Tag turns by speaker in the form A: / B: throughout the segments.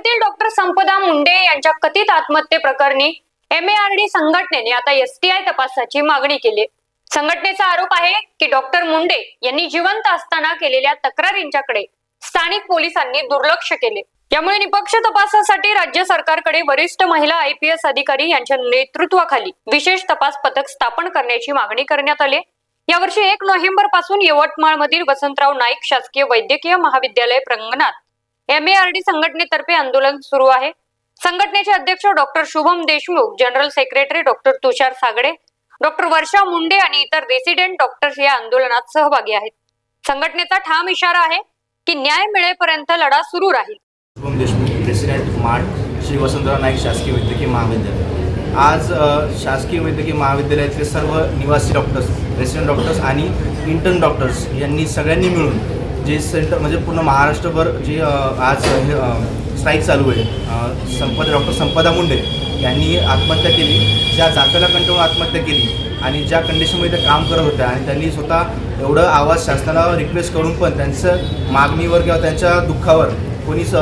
A: पुण्यातील डॉक्टर संपदा मुंडे यांच्या कथित आत्महत्ये प्रकरणी एम ए आर डी संघटनेने आता एसटीआय तपासाची मागणी केली. संघटनेचा आरोप आहे की डॉक्टर मुंडे यांनी जिवंत असताना केलेल्या तक्रारींच्याकडे स्थानिक पोलिसांनी दुर्लक्ष केले. यामुळे निपक्ष तपासासाठी राज्य सरकारकडे वरिष्ठ महिला आय पी एस अधिकारी यांच्या नेतृत्वाखाली विशेष तपास पथक स्थापन करण्याची मागणी करण्यात आली. यावर्षी एक नोव्हेंबरपासून यवतमाळ मधील वसंतराव नाईक शासकीय वैद्यकीय महाविद्यालय प्रांगणात एम ए आर डी संघटनेतर्फे आंदोलन सुरू आहे. संघटनेचे अध्यक्ष doctor Shubham Deshmukh general secretary doctor Tushar Sagde doctor Varsha Munde आणि इतर रेसिडेंट डॉक्टर्स या आंदोलनात सहभागी आहेत. संघटनेचा ठाम इशारा आहे की न्याय मिळेपर्यंत लढा सुरू राहील.
B: शुभम देशमुख रेसिडेंट मार्ट श्री वसंतराव नाईक शासकीय वैद्यकीय महाविद्यालय. आज शासकीय वैद्यकीय महाविद्यालयातले सर्व निवासी डॉक्टर्स रेसिडेंट डॉक्टर्स आणि इंटर्न डॉक्टर्स यांनी सगळ्यांनी मिळून जे सेंटर म्हणजे पूर्ण महाराष्ट्रभर जे आज हे स्ट्राईक चालू आहे. संपद संपदा डॉक्टर संपदा मुंडे यांनी आत्महत्या केली. ज्या जातीला कंटाळून आत्महत्या केली आणि ज्या कंडिशनमध्ये त्या काम करत होत्या आणि त्यांनी स्वतः एवढं आवाज शासनाला रिक्वेस्ट करून पण त्यांचं मागणीवर किंवा त्यांच्या दुःखावर कोणी स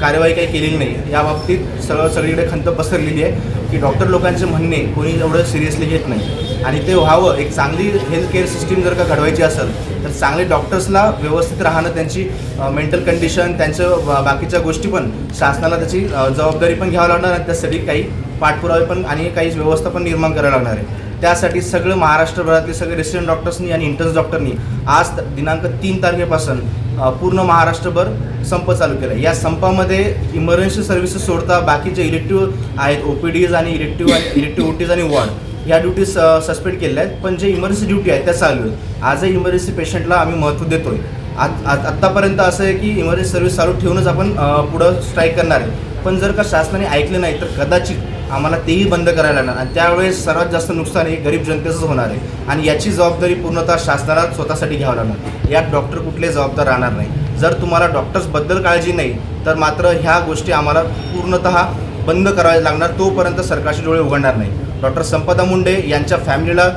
B: कार्यवाही काही केलेली नाही. या बाबतीत सगळं सगळीकडे खंत पसरलेली आहे की डॉक्टर लोकांचे म्हणणे कोणी एवढं सिरियसली घेत नाही. आणि ते व्हावं. एक चांगली हेल्थ केअर सिस्टीम जर का घडवायची असेल तर चांगले डॉक्टर्सला व्यवस्थित राहणं त्यांची मेंटल कंडिशन त्यांचं बा- बाकीच्या गोष्टी पण शासनाला त्याची जबाबदारी पण घ्यावं लागणार आणि त्यासाठी काही पाठपुरावे पण आणि काही व्यवस्था पण निर्माण करायला लागणार आहे. त्यासाठी सगळं महाराष्ट्रभरातले सगळे रेसिडेंट डॉक्टर्सनी आणि इंटर्न्स डॉक्टरनी आज दिनांक तीन तारखेपासून पूर्ण महाराष्ट्रभर संप चालू केला या संपामध्ये इमर्जन्सी सर्व्हिसेस सोडता बाकीचे इलेक्टिव्ह आहेत ओ पी डीज आणि इलेक्टिव्ह आणि इलेक्टिव्ह ओटीज आणि वॉर्ड या स सस्पेंड केलेल्या आहेत. पण जे इमर्जन्सी ड्युटी आहेत त्या चालू आहेत. आजही इमर्जन्सी पेशंटला आम्ही महत्त्व देतोय. आत आत्तापर्यंत असं आहे की इमर्जन्सी सर्व्हिस चालू ठेवूनच आपण पुढं स्ट्राईक करणार आहे. पण जर का शासनाने ऐकलं नाही तर कदाचित आम्हाला तेही बंद करायला लागणार. आणि त्यावेळेस सर्वात जास्त नुकसान हे गरीब जनतेचंच होणार आहे. आणि याची जबाबदारी पूर्णतः शासनाला स्वतःसाठी घ्यावं लागणार. यात डॉक्टर कुठले जबाबदार राहणार नाही. जर तुम्हाला डॉक्टर्सबद्दल काळजी नाही तर मात्र ह्या गोष्टी आम्हाला पूर्णतः बंद कराव्या लागणार. तोपर्यंत सरकारचे डोळे उघडणार नाही. डॉक्टर संपदा मुंडे यांच्या फॅमिलीला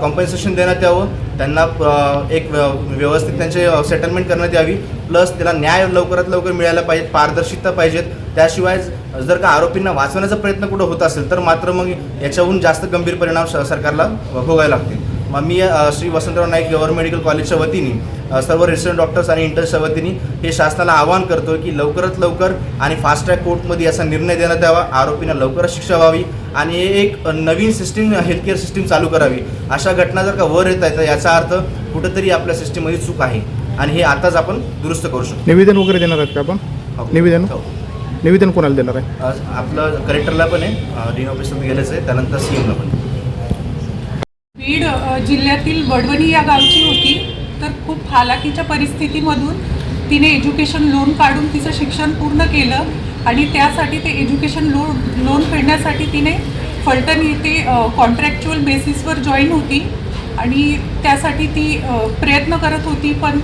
B: कॉम्पन्सेशन देण्यात यावं. त्यांना एक व्य- व्यवस्थित त्यांचे सेटलमेंट करण्यात यावी. प्लस त्याला न्याय लवकरात लवकर मिळायला पाहिजे पारदर्शकता पाहिजेत. त्याशिवाय जर का आरोपींना वाचवण्याचा प्रयत्न कुठं होत असेल तर मात्र मग याच्याहून जास्त गंभीर परिणाम स- सरकारला भोगायला लागतील. मग मी श्री वसंतराव नाईक गव्हर्नमेंट मेडिकल कॉलेजच्या वतीने सर्व रेसिडेंट डॉक्टर्स आणि इंटर्नच्या वतीने हे शासनाला आवाहन करतो की लवकरात लवकर आणि फास्ट ट्रॅक कोर्टमध्ये याचा निर्णय देण्यात यावा. आरोपींना लवकरच शिक्षा व्हावी. आणि एक नवीन सिस्टीम हेल्थ केअर सिस्टीम चालू करावी. अशा घटना जर का वर येत आहे तर याचा अर्थ कुठंतरी आपल्या सिस्टीममध्ये चूक आहे. आणि हे आताच आपण दुरुस्त करू शकतो.
C: निवेदन वगैरे देणार आहेत का आपण?
B: हो.
C: निवेदन?
B: हो.
C: निवेदन कोणाला देणार आहे?
B: आपलं कलेक्टरला पण आहे. डीन ऑफिसला गेलंच आहे. त्यानंतर सी एमला पण
D: बीड अ, जिल्ह्यातील वडवणी या गावची होती. तर खूप हालाकीच्या परिस्थितीमधून तिने एज्युकेशन लोन काढून तिचं शिक्षण पूर्ण केलं. आणि त्यासाठी ते एज्युकेशन लोन लोन फेडण्यासाठी तिने फलटण येथे कॉन्ट्रॅक्च्युअल बेसिसवर जॉईन होती. आणि त्यासाठी ती प्रयत्न करत होती पण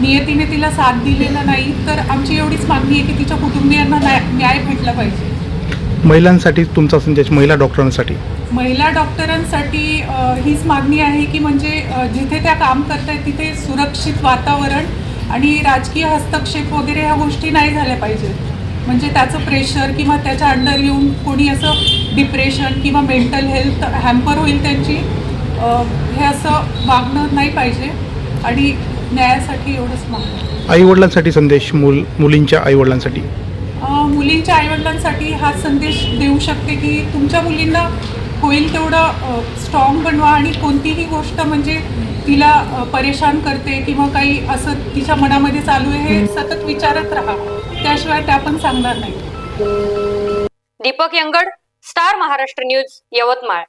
D: नियतीने तिला साथ दिलेला नाही. तर आमची एवढीच मागणी आहे की तिच्या कुटुंबियांना न्याय न्याय भेटला पाहिजे.
C: महिलांसाठी तुमचा संदेश महिला डॉक्टरांसाठी?
D: महिला डॉक्टरांसाठी हीच मागणी आहे की म्हणजे जिथे त्या काम करत आहेत तिथे सुरक्षित वातावरण आणि राजकीय हस्तक्षेप वगैरे ह्या गोष्टी नाही झाल्या पाहिजेत. म्हणजे त्याचं प्रेशर किंवा त्याच्या अंडर येऊन कोणी असं डिप्रेशन किंवा मेंटल हेल्थ हॅम्पर होईल त्यांची हे असं वागणं नाही पाहिजे. आणि न्यायासाठी एवढंच मागणं.
C: आईवडिलांसाठी संदेश मुल मुलींच्या आईवडिलांसाठी.
D: मुलींच्या आईवडिलांसाठी हा संदेश देऊ शकते की तुमच्या मुलींना होईल तेवढं स्ट्रॉंग बनवा आणि कोणतीही गोष्ट म्हणजे तिला परेशान करते किंवा काही असं तिच्या मनामध्ये चालू आहे हे सतत विचारत राहा. त्याशिवाय त्या पण सांगणार नाही.
A: Deepak Yangad star Maharashtra news Yavatmal.